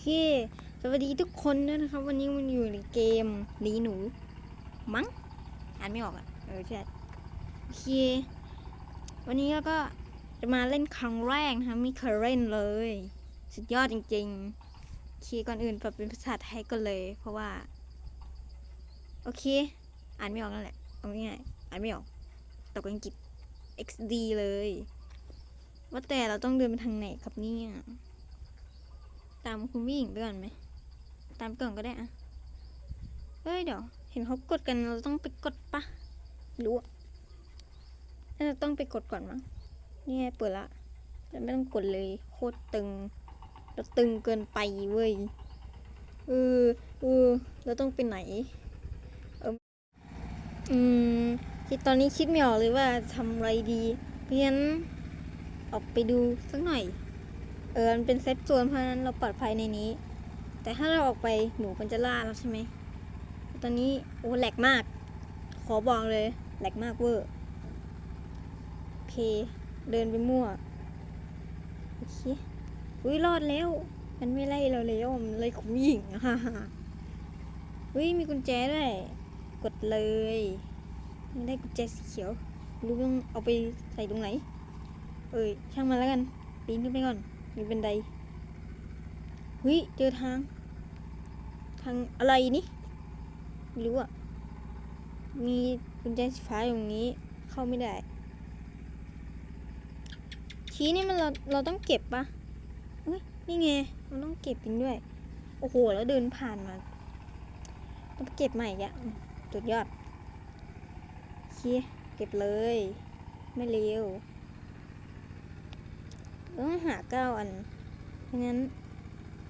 เค สวัสดีทุกคนด้วยนะครับ วันนี้มันอยู่ในเกมหนีหนู มั้งอ่านไม่ออกอะ เออใช่โอเค วันนี้เราก็จะมาเล่นครั้งแรกนะคะไม่เคยเล่นเลย สุดยอดจริงๆโอเคก่อนอื่นปรับเป็นภาษาไทยก่อนเลย เพราะว่า โอเค อ่านไม่ออกนั่นแหละเอาง่ายๆอ่านไม่ออกตกอังกฤษ XD เลย ว่าแต่เราต้องเดินไปทางไหนครับเนี่ย ตามคุณผู้หญิงไปก่อนไหม ตามก่อนก็ได้อะเฮ้ยเดี๋ยว เห็นเขากดกันเราต้องไปกดปะรู้อะน่าจะต้องไปกดก่อนมั้ง นี่ไงเปิดละแต่ไม่ต้องกดเลย โคตรตึง เราตึงเกินไปเว้ย เออ เออ เราต้องไปไหน เอออืม ที่ตอนนี้คิดไม่ออกเลยว่าทำอะไรดี เพราะฉะนั้นออกไปดูสักหน่อย เออ มันเป็นเซฟโซนเพราะนั้นเราปลอดภัยในนี้ แต่ถ้าเราออกไปหนูมันจะล่าเราใช่ไหม ตอนนี้โอ้แหลกมาก ขอบอกเลยแหลกมากเวอร์โอเค เดินไปมั่ว โอเค อุ้ยรอดแล้ว มันไม่ไล่เราแล้วมันไล่ขุมหญิงฮ่าฮ่าอุ้ยมีกุญแจด้วย กดเลยไม่ได้กุญแจสีเขียว รู้ต้องเอาไปใส่ตรงไหน เอ้ยช่างมันแล้วกันปีนขึ้นไปก่อน มีบันไดเฮ้ยเจอทาง ทางอะไรนี่ไม่รู้อะ มีกุญแจสีฟ้าอยู่ตรงนี้ เข้าไม่ได้ ชี้นี่มันเราเราต้องเก็บปะเฮ้ยนี่ไงมันต้องเก็บจริงด้วย โอ้โห แล้วเดินผ่านมาต้องเก็บใหม่อีกอะจุดยอดชี้เก็บเลย ไม่เร็ว ต้องหาเก้าอันไม่งั้น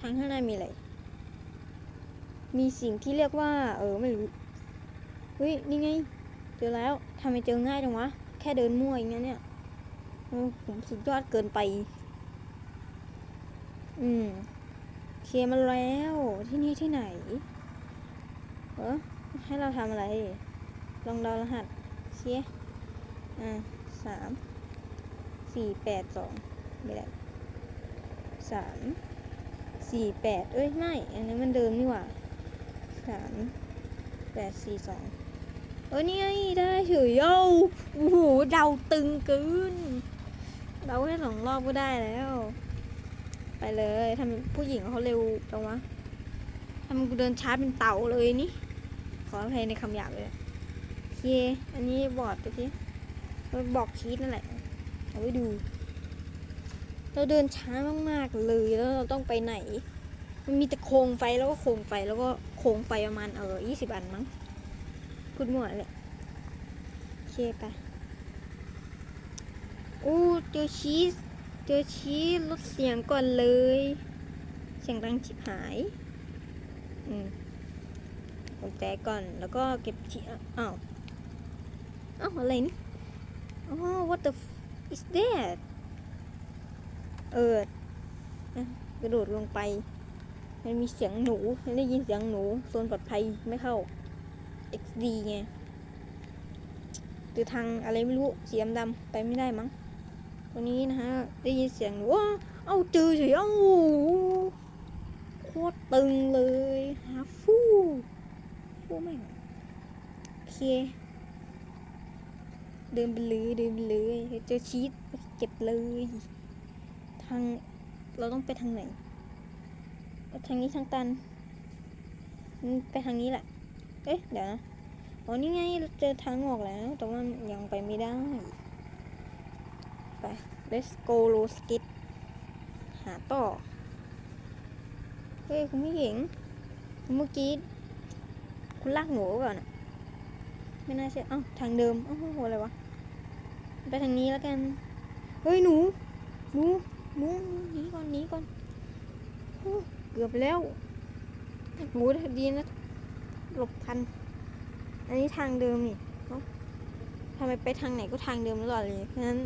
ทางข้างหน้ามีอะไร มีสิ่งที่เรียกว่า เออไม่รู้เฮ้ยนี่ไง เจอแล้วทำไมเจอง่ายจังวะ แค่เดินมั่วอย่างเงี้ยเนี่ยเออผมสุดยอดเกินไป อืมเคลียร์มาแล้วที่นี่ที่ไหน เออให้เราทำอะไร ลองเดารหัสเคลียร์อ่าสามสี่แปดสอง ไม่ได้สามสี่แปดเอ้ย ไม่ อันนี้มันเดิมนี่หว่าสามแปดสี่สองเออนี่ไงได้เฉยโอ้โอ้โหเดาตึงเกินเดาแค่สองรอบก็ได้แล้ว ไปเลยทำผู้หญิงเขาเร็วจังวะทำกูเดินช้าเป็นเต่าเลยนี่ ขออภัยในคำหยาบเลยโอเค อันนี้บอร์ดตัวที่บอกชีตนั่นแหละ เอาไว้ดู เราเดินช้ามากๆเลยแล้วเราต้องไปไหน มันมีแต่โคมไฟแล้วก็โคมไฟแล้วก็โคมไฟประมาณเออยี่สิบอันมั้งพูดมั่วเลยโอเคไปอู้เจอชีสเจอชีสลดเสียงก่อนเลย เสียงดังชิบหายอืมแจก่อนแล้วก็เก็บชีสอ้าวอ้าวอะไรนี่อ๋อ what the f is that เออกระโดดลงไป มันมีเสียงหนูมันได้ยินเสียงหนูโซนปลอดภัยไม่เข้า XD ไงหรือทางอะไรไม่รู้สีดำๆไปไม่ได้มั้งวันนี้นะฮะ ได้ยินเสียงหนูเอาเจอเฉยเอ้าโคตรตึงเลยฮะฟู่ฟู่แม่งโอเค เดินไปเลยเดินไปเลยเจอชีสเก็บเลย ทางเราต้องไปทางไหนทางนี้ทางตัน ไปทางนี้แหละ เอ๊ะเดี๋ยวนะอ๋อนี่ไงเราเจอทางออกแล้ว แต่ว่ายังไปไม่ได้ ไป let's go โ o สกิ t หาต่อ เฮ้ย คุณไม่เห็นเมื่อกี้ คุณลากหนูก่อนอะไม่น่าใช่อ้าทางเดิมอ้าโหอะไรวะ ไปทางนี้แล้วกัน เฮ้ย หนู หนู หนูหนีก่อนหนีก่อนเกือบแล้วหนูดีนะ หลบทัน อันนี้ทางเดิมนี่เอ้าทำไมไปทางไหนก็ทางเดิมตลอดเลย เพราะนั้น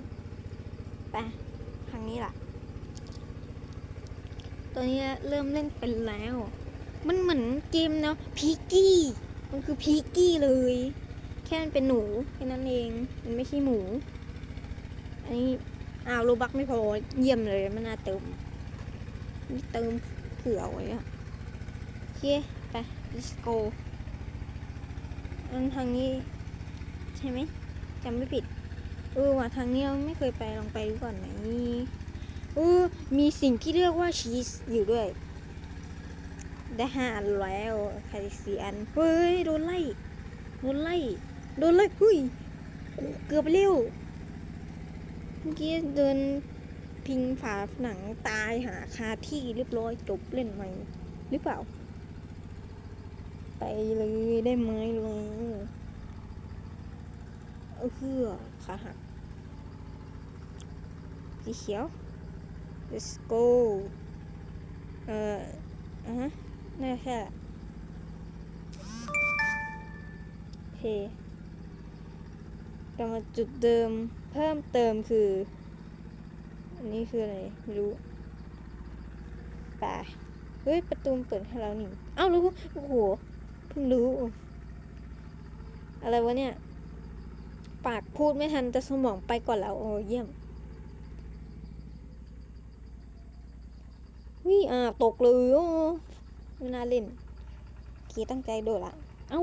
ไปทางนี้ล่ะตอนนี้เริ่มเล่นเป็นแล้ว มันเหมือนเกมเนาะพีกี้ มันคือพีกี้เลย แค่มันเป็นหนูแค่นั้นเอง มันไม่ใช่หมู อันนี้ อ้าวโลบักไม่พอเยี่ยมเลยมันน่าเติมนี่เติมเผื่อไว้อะโอเคไป let's go อันทางนี้ ใช่ไหมจำไม่ผิดเออว่ะทางนี้เราไม่เคยไปลองไปดูก่อนไหมเออมีสิ่งที่เรียกว่าชีสอยู่ด้วย ได้ห้าอันแล้วใครสี่อันเฮ้ยโดนไล่โดนไล่โดนไล่เฮ้ยเกือบเร็ว เมื่อกี้เดินพิงฝาผนังตายหาคาที่เรียบร้อยจบเล่นใหม่หรือเปล่า ไปเลยได้ไหมเลยเออเพื่อขาหักสีเขียว let's go เอ่ออะฮะน่าแค่โอเคกลับมาจุดเดิม เพิ่มเติมคือ อันนี้คืออะไร ไม่รู้ปเฮ้ย ประตูเปิดให้เราหนิเอ้ารู้โอ้โหเพิ่งรู้ อะไรวะเนี่ย ปากพูดไม่ทันแต่สมองไปก่อนแล้วโอ้เยี่ยมวิอ่าตกเลยโอ้ไม่น่าเล่นกีตั้งใจโดดละ เอ้า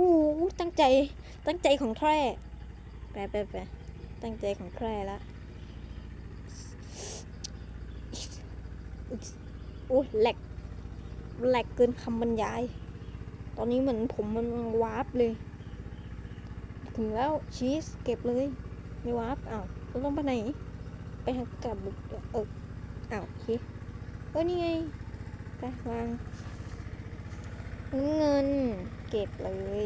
ตั้งใจตั้งใจของแท้ไปไปไป ตั้งใจของแท้ละโอ้แหลกแหลกเกินคำบรรยาย ตอนนี้เหมือนผมมันวาร์ปเลย ถึงแล้วชีสเก็บเลย ไม่วาร์ปอ้าวเราต้องไปไหน ไปทางกลับบุกเอออ้าวโอเคเออนี่ไงไปวาง เงิน เก็บเลย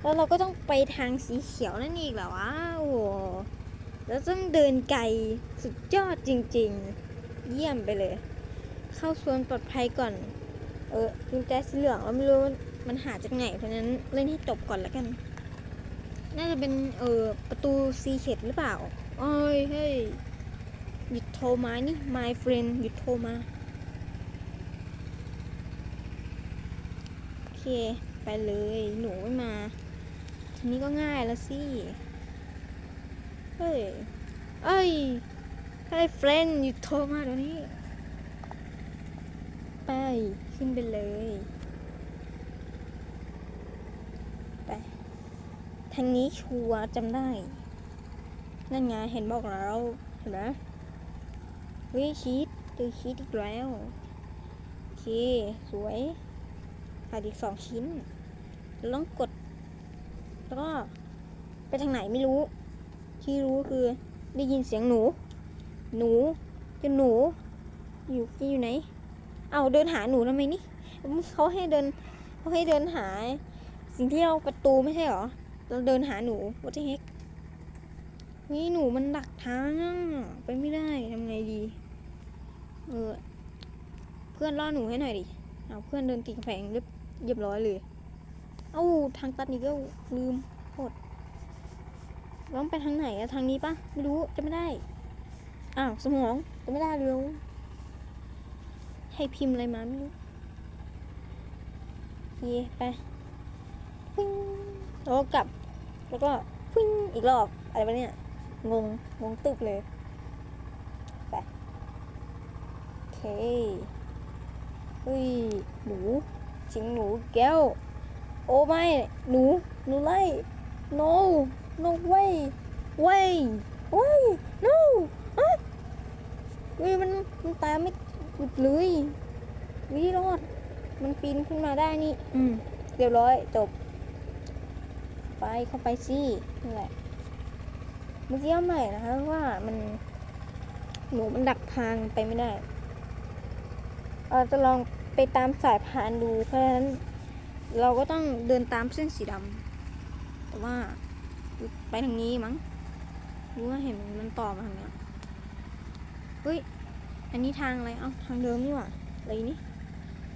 แล้วเราก็ต้องไปทางสีเขียวนั่นอีกเหรอวะโอ้โหแล้วต้องเดินไกลสุดยอดจริง ๆ เยี่ยมไปเลย เข้าโซนปลอดภัยก่อน เออกุญแจสีเหลืองเราไม่รู้มันหาจากไหนเพราะนั้นเล่นให้จบก่อนแล้วกัน น่าจะเป็นเออประตูซีเข็ดหรือเปล่าโอ้ยเฮ้ยหยุดโทรมานี่ my friend หยุดโทรมาโอเค ไปเลย หนูไม่มา ทีนี้ก็ง่ายแล้วสิ เฮ้ย เอ้ย hey friend หยุดโทรมาเดี๋ยวนี้ ไปขึ้นไปเลย ไปทางนี้ชัวจำได้ นั่นไงเห็นบอกแล้ว เห็นไหมวิชีตเจอชีตอีกแล้วโอเค สวยขาดอีกสองชิ้น ต้องกด แล้วก็ไปทางไหนไม่รู้ ที่รู้คือได้ยินเสียงหนู หนูจะหนู อยู่อยู่ไหน เอาเดินหาหนูทำไมนี่เขาให้เดินเขาให้เดินหา สิ่งที่เราประตูไม่ใช่หรอ เราเดินหาหนู what the heck นี่หนูมันดักทางไปไม่ได้ทำไงดี เออ เพื่อนล่อหนูให้หน่อยดิเอาเพื่อนเดินติดกำแพงเรียบร้อยเลย เอ้าทางตัดนี้ก็ลืมโคตรเราต้องไปทางไหนอะทางนี้ปะไม่รู้จะไม่ได้ อ้าวสมองจะไม่ได้เร็วให้พิมพ์อะไรมาไม่รู้โอเคไปฟิ้งแล้วก็กลับ แล้วก็ฟิ้งอีกรอบอะไรวะเนี่ยงงงงตึบเลยไปโอเคเฮ้ยหนูสิงหนูแก้ว โอ้ไม่ หนู หนูไล่ no no way way way no อะเฮ้ยมันมันตามไม่หยุดเลยวิรอด มันปีนขึ้นมาได้นี่ อืม เรียบร้อยจบ ไปเข้าไปสินั่นแหละเมื่อกี้เอาใหม่นะคะว่ามัน หนูมันดักทางไปไม่ได้ เราจะลองไปตามสายพานดูเพราะฉะนั้น เราก็ต้องเดินตามเส้นสีดำแต่ว่าไปทางนี้มั้งรู้ว่าเห็นมันต่อมาทางเนี้ยเฮ้ย อันนี้ทางอะไรเอ้าทางเดิมนี่หว่าอะไรนี่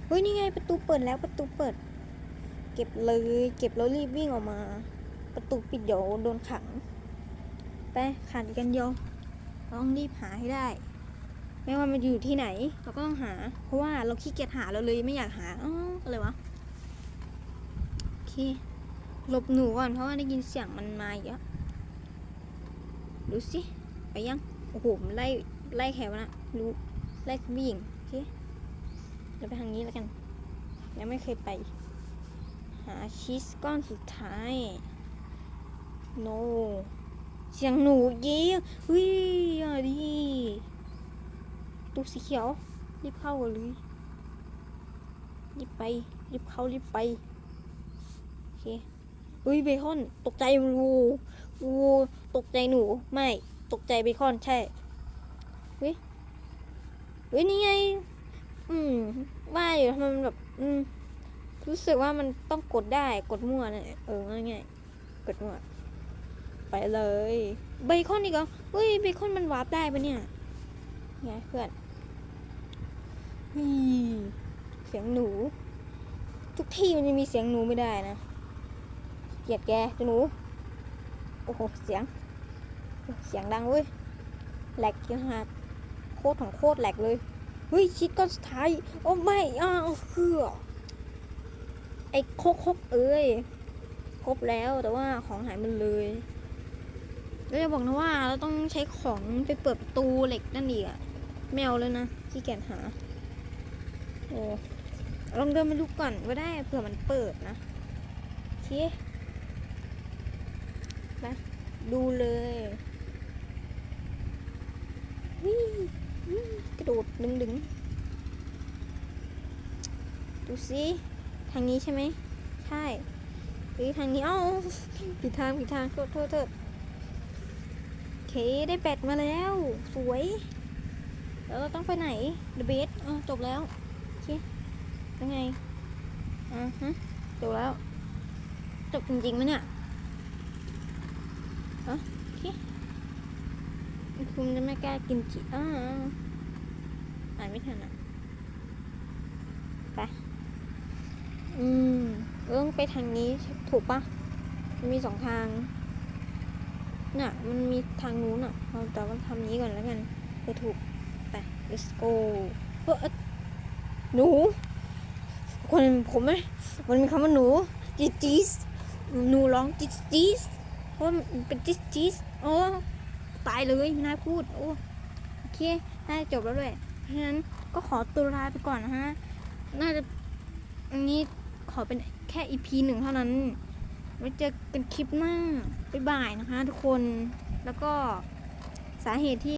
เฮ้ย นี่ไงประตูเปิดแล้วประตูเปิด เก็บเลย เก็บแล้วรีบวิ่งออกมา ประตูปิดเดี๋ยวโดนขัง ไปขาดกันเดียต้องรีบหาให้ได้ ไม่ว่ามันอยู่ที่ไหน เราก็ต้องหา เพราะว่าเราขี้เกียจหาเราเลยไม่อยากหาอ๋ออะไรวะ เคหลบหนูก่อนเพราะว่าได้ยินเสียงมันมาอีกแล้วดูสิไปยังโอ้โหมันไล่ไล่แขวนะรู้ไล่คุณผู้หญิงโอเคเราไปทางนี้แล้วกัน ยังไม่เคยไป หาชีสก้อนสุดท้าย no เสียงหนูยี้เฮ้ยอย่าดีตูสีเขียวรีบเข้ากันเลยรีบไปรีบเข้ารีบไป เคเฮ้ยเบคอนตกใจวูวูตกใจหนูไม่ตกใจเบคอนใช่เฮ้ยเฮ้ยนี่ไง อืมว่าอยู่ทำไมมันแบบอืมรู้สึกว่ามันต้องกดได้กดมั่วนะเออง่ายๆกดมั่วไปเลยเบคอนอีกเหรอเฮ้ยเบคอนมันวาร์ปได้ปะเนี่ยไงเพื่อนเฮ้ยเสียงหนู ทุกที่มันจะมีเสียงหนูไม่ได้นะ เกลียดแกเจ้าหนู โอ้โห เสียง เสียงดังเว้ย แหลกยังหาโคตรของโคตรแหลกเลย เฮ้ย ชิดก้อนสุดท้าย โอ้ไม่อ้าวคือไอ้โคกโคกเอ้ย ครบแล้วแต่ว่าของหายหมันเลยแล้วจะบอกนะว่าเราต้องใช้ของไปเปิดประตูเหล็กนั่นอีกอะแมวเลยนะขี้เกียจหา โอ้ลองเดินมาดูก่อนก็ได้เผื่อมันเปิดนะโอเค ดูเลยวิ่งกระโดดดึงดึงดูสิทางนี้ใช่ไหม ใช่เฮ้ยทางนี้เอ้าผิดทางผิดทางโทษโทษโทษโอเคได้แบตมาแล้ว สวย แล้วเราต้องไปไหน The Base อ๋อจบแล้ว โอเคยังไงอ่าฮะ จบแล้ว จบจริงๆไหมเนี่ยอ๋อโอเค คุณจะไม่กล้ากินจิอ่าอ่านไม่ทันอะไปอืมเอิ้งไปทางนี้ถูกปะมันมีสองทาง น่ะ มันมีทางนู้นอะเราแต่ว่าทำนี้ก่อนแล้วกันไปถูกไป let's go เฮ้ยเอ้ยหนูคนผมไหมมันมีคำว่าหนูจิจิสหนูร้องจิจิสเพราะมันเป็นจิจิสโอ้ ตายเลยไม่น่าพูดโอ้โอเคน่าจะจบแล้วด้วยเพราะฉะนั้นก็ขอตัวลาไปก่อนนะฮะน่าจะอันนี้ขอเป็นแค่ EP หนึ่งเท่านั้นไว้เจอกันคลิปหน้าบ๊ายบายนะคะ ทุกคนแล้วก็สาเหตุที่